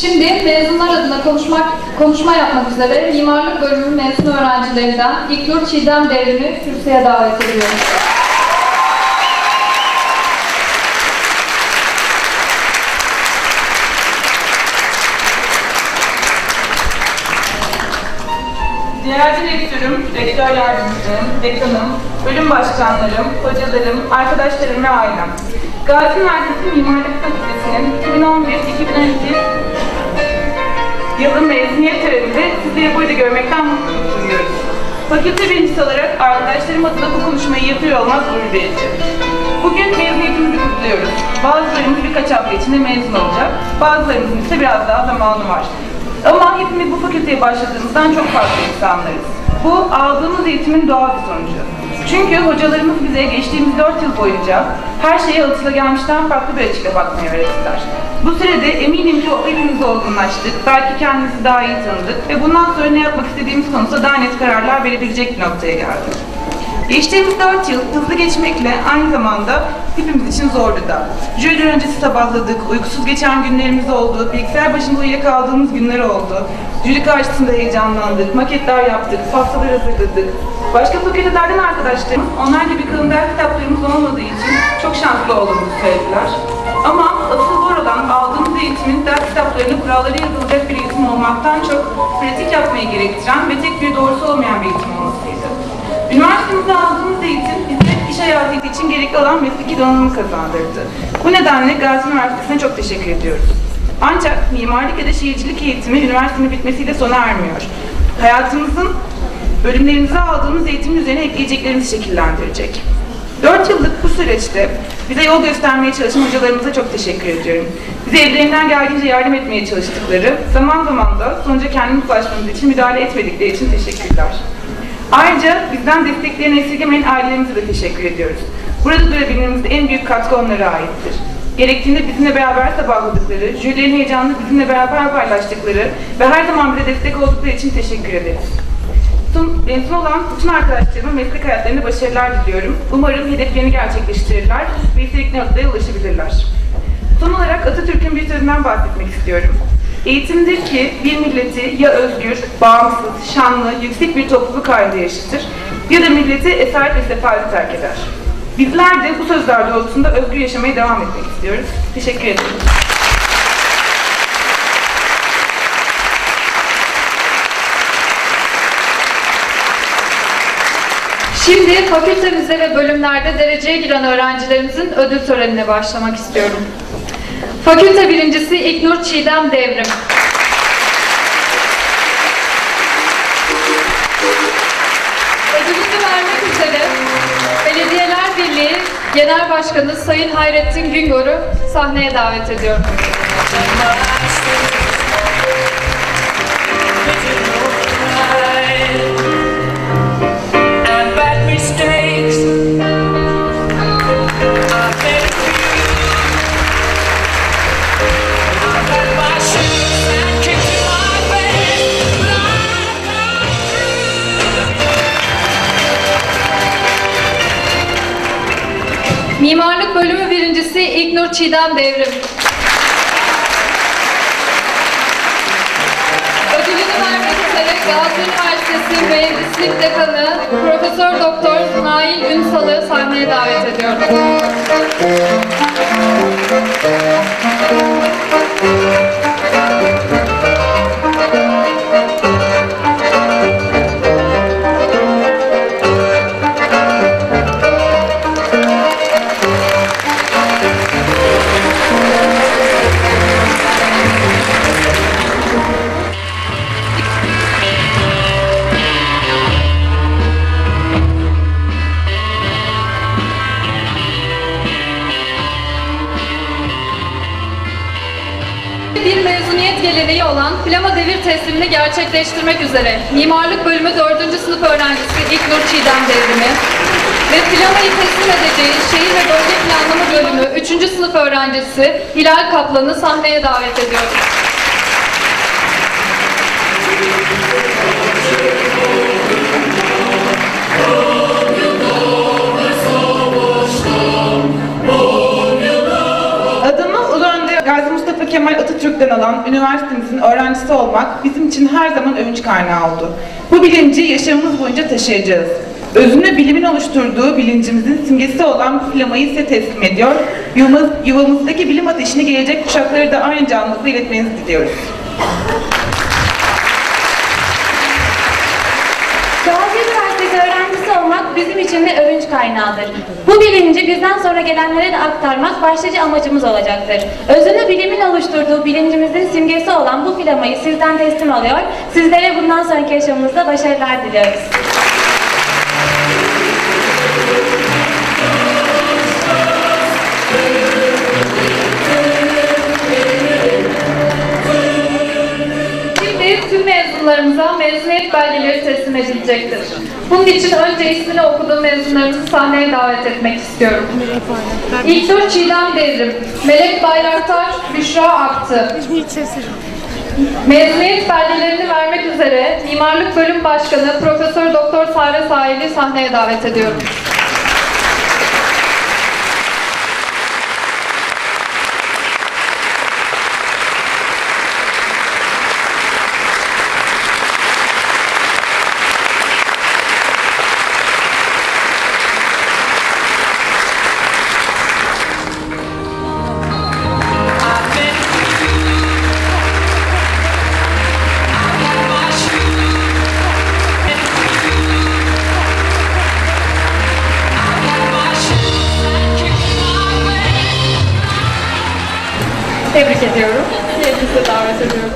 Şimdi mezunlar adına konuşmak, konuşma yapmak üzere mimarlık bölümü mezun öğrencilerinden İlknur Çiğdem Devrim'i kürsüye davet ediyorum. Değerli rektörüm, rektör yardımcım, dekanım, bölüm başkanlarım, hocalarım, arkadaşlarım ve ailem. Gazi Üniversitesi Mimarlık Fakültesi'nin 2011-2012 yılı mezuniyet töreninde sizleri burada görmekten mutluluk duyuyoruz. Fakülte birincisi olarak arkadaşlarım adına bu konuşmayı yapıyor olmak gurur verici. Bugün mezuniyetimizi kutluyoruz. Bazılarımız birkaç hafta içinde mezun olacak, bazılarımızın ise biraz daha zamanı var. Ama hepimiz bu fakülteye başladığımızdan çok farklı insanlarız. Bu aldığımız eğitimin doğal bir sonucu. Çünkü hocalarımız bize geçtiğimiz 4 yıl boyunca her şeye alışılagelmişten farklı bir açıyla bakmayı öğrettiler. Bu sürede eminim ki hepimiz olgunlaştık, belki kendimizi daha iyi tanıdık ve bundan sonra ne yapmak istediğimiz konusunda daha net kararlar verebilecek bir noktaya geldik. Geçtiğimiz 4 yıl hızlı geçmekle aynı zamanda hepimiz için zordu da. Jüriler öncesi sabahladık, uykusuz geçen günlerimiz oldu, bilgisayar başında uyuyakaldığımız günler oldu. Jüri karşısında heyecanlandık, maketler yaptık, pastalar hazırladık. Başka fakültelerden arkadaşlarım, onlar gibi kalın ders kitaplarımız olmadığı için çok şanslı olduğumuzu söylediler. Ama asıl zor olan aldığımız eğitimin ders kitaplarını kuralları yazılacak bir eğitim olmaktan çok pratik yapmayı gerektiren ve tek bir doğrusu olmayan bir eğitim olmasıydı. Üniversitemizde aldığımız eğitim bize iş hayatı için gerekli olan mesleki donanımı kazandırdı. Bu nedenle Gazi Üniversitesi'ne çok teşekkür ediyoruz. Ancak mimarlık ya da şehircilik eğitimi üniversitenin bitmesiyle sona ermiyor. Hayatımızın bölümlerimize aldığımız eğitimin üzerine ekleyeceklerimizi şekillendirecek. 4 yıllık bu süreçte bize yol göstermeye çalışan hocalarımıza çok teşekkür ediyorum. Bize ellerinden geldiğince yardım etmeye çalıştıkları, zaman zaman da sonuca kendimiz ulaşmamız için müdahale etmedikleri için teşekkürler. Ayrıca bizden desteklerini esirgemeyen ailelerimize de teşekkür ediyoruz. Burada durabilmemizde en büyük katkı onlara aittir. Gerektiğinde bizimle beraber sabahladıkları, jürilerin heyecanını bizimle beraber paylaştıkları ve her zaman bize destek oldukları için teşekkür ederiz. Son, mezun olan bütün arkadaşlarıma meslek hayatlarında başarılar diliyorum. Umarım hedeflerini gerçekleştirirler ve istedikleri noktaya ulaşabilirler. Son olarak Atatürk'ün bir sözünden bahsetmek istiyorum. Eğitimdir ki bir milleti ya özgür, bağımsız, şanlı, yüksek bir topluluk halinde yaşatır ya da milleti esaret ve sefalet terk eder. Bizler de bu sözler doğrultusunda özgür yaşamaya devam etmek istiyoruz. Teşekkür ederim. Şimdi fakültemizde ve bölümlerde dereceye giren öğrencilerimizin ödül törenine başlamak istiyorum. Fakülte birincisi İlknur Çiğdem Devrim. Ödülünü vermek üzere Genel Başkanı Sayın Hayrettin Güngör'ü sahneye davet ediyorum. Mimarlık Bölümü birincisi İlknur Çiğdem Devrim. Ödülünü vermek üzere Gazi Üniversitesi Mühendislik Dekanı Profesör Doktor Nail Ünsal'ı sahneye davet ediyorum. Bir mezuniyet geleneği olan plama devir teslimini gerçekleştirmek üzere Mimarlık Bölümü 4. sınıf öğrencisi İlknur Çiğdem Devrimi ve plamayı teslim edeceği Şehir ve Bölge Planlama Bölümü 3. sınıf öğrencisi Hilal Kaplan'ı sahneye davet ediyorum. Kemal Atatürk'ten alan üniversitemizin öğrencisi olmak bizim için her zaman övünç kaynağı oldu. Bu bilinci yaşamımız boyunca taşıyacağız. Özünü bilimin oluşturduğu bilincimizin simgesi olan bu flamayı size teslim ediyor. Yuvamız, yuvamızdaki bilim ateşini gelecek kuşakları da aynı canlılıkla iletmenizi diliyoruz. Bizim için de övünç kaynağıdır. Bu bilinci bizden sonra gelenlere de aktarmak başlıca amacımız olacaktır. Özünü bilimin oluşturduğu bilincimizin simgesi olan bu filamayı sizden teslim alıyor. Sizlere bundan sonraki yaşamınızda başarılar diliyoruz. Şimdi tüm mezunlarımıza mezuniyet belgeleri teslim edilecektir. Bunun için önce ismini okuduğum mezunlarımızı sahneye davet etmek istiyorum. İlknur Çiğdem Devrim, Melek Bayraktar, Büşra Aktı. Mezuniyet belgelerini vermek üzere Mimarlık Bölüm Başkanı Profesör Doktor Sare Sahil'i sahneye davet ediyorum. Tebrik ediyorum. Meclise davet ediyorum.